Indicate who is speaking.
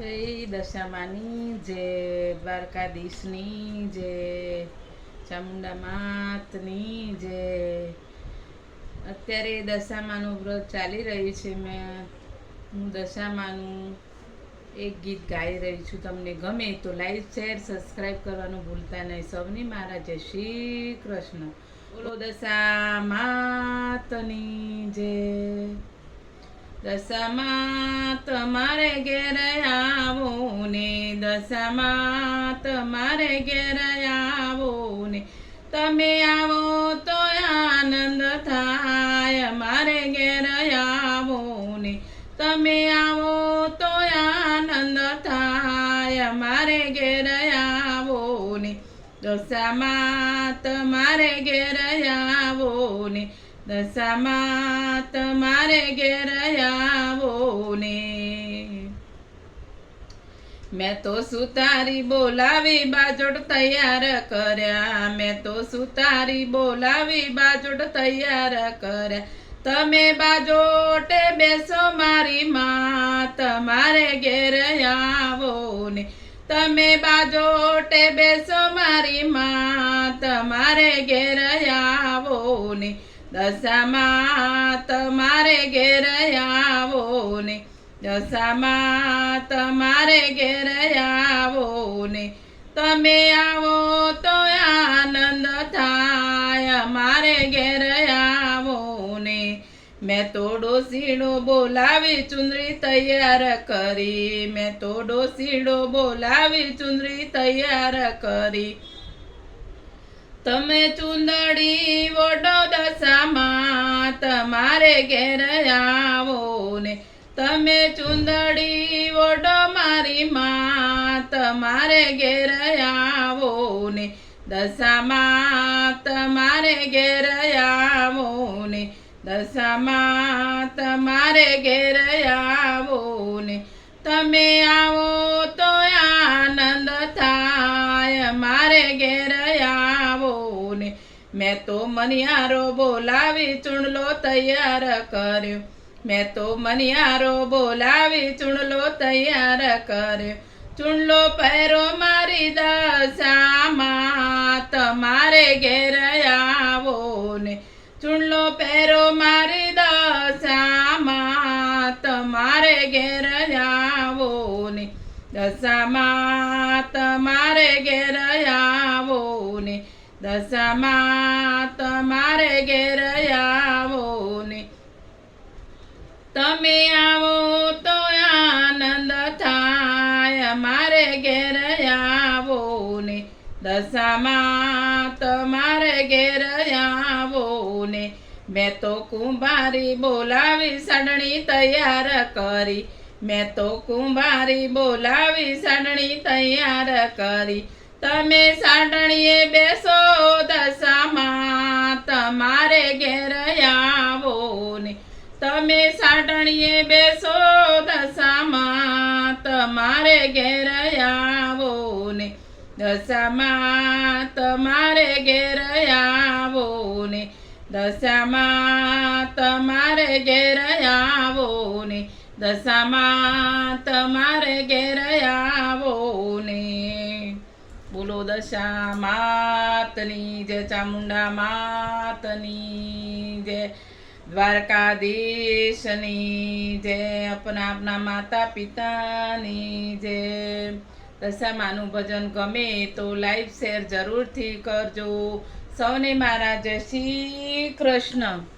Speaker 1: જય દશામાની, જે દ્વારકાધીશની, જે ચામુંડા માતની, જે અત્યારે દશામાનું વ્રત ચાલી રહ્યું છે. મેં હું દશામાનું એક ગીત ગાઈ રહી છું. તમને ગમે તો લાઈક, શેર, સબસ્ક્રાઈબ કરવાનું ભૂલતા નહીં. સૌની મારા જય શ્રી કૃષ્ણ. બોલો દશા માતની જય દશામાં તમારે ઘેર આવો ને મારે ઘેર આવો ને તમે આવો તો આનંદ થાય મારે ઘેર આવો ને તમે આવો તો આનંદ થાય મારે ઘેર આવો ને દશામાં તમારે ઘેર આવો ને દશામાં તમારે ઘેર આવો ને મેં તો સુતારી બોલાવી બાજોટ તૈયાર કર્યા. મેં તો સુતારી બોલાવી બાજોટ તૈયાર કર્યા. તમે બાજોટે બેસો મારી માં, તમારે ઘેર આવો ને. તમે બાજોટે બેસો મારી માં, તમારે ઘેર આવો ને. દશામાં તમારે ઘેર આવો દશામાં તમારે ઘેર આવો ને તમે આવો તો આનંદ થાય. મારે ઘેર આવો ને મેં તો ડોસીડો બોલાવી ચુંદરી તૈયાર કરી. મેં તો ડોસીડો બોલાવી ચુંદરી તૈયાર કરી. તમે ચુંદડી વડો દશામાં તમારે ઘેર આવો ને તમે ચુંદડી વડો મારી માં, તમારે ઘેર આવો ને. દશામાં તમારે ઘેર આવો ને. દશામાં તમારે ઘેર આવો ને. તમે આવો તો આનંદ થાય, મારે ઘેર આવો ને. મેં તો મનિયારો બોલાવી ચૂંડલો તૈયાર કર્યો. મેં તો મનિયારો બોલાવી ચૂંડલો તૈયાર કર્યો ચૂંડલો પહેરો મારી દશામાં, તમારે ઘેર આવો ને. ચૂંડલો પહેરો મારી દશામાં, તમારે ઘેર આવો ને. દશામાં, તમારે ઘેર આવો ને. દશામાં, તમારે ઘેર આવો તમે આવો તો આનંદ થાય. મારે ઘેર આવો ને દશામાં તમારે ઘેર આવો ને મેં તો કુંભારી બોલાવી સડણી તૈયાર કરી. મેં તો કુંભારી બોલાવી સડણી તૈયાર કરી. તમે સાડણીએ બેસો દશામાં તમારે ઘેર આવો તમે સાટણીએ બેસો દશામાં, તમારે ઘેર આવો ને. દશામાં, તમારે ઘેર આવો ને. દશામાં, તમારે ઘેર આવો ને. દશામાં, તમારે ઘેર આવો ને. બોલો દશા માતની જય ચામુંડા માતની જય. દ્વારકાધીશની જય આપના આપના માતા પિતાની જય દશામાનું ભજન ગમે તો લાઈવ શેર જરૂરથી કરજો. સૌને મારા જય શ્રી કૃષ્ણ.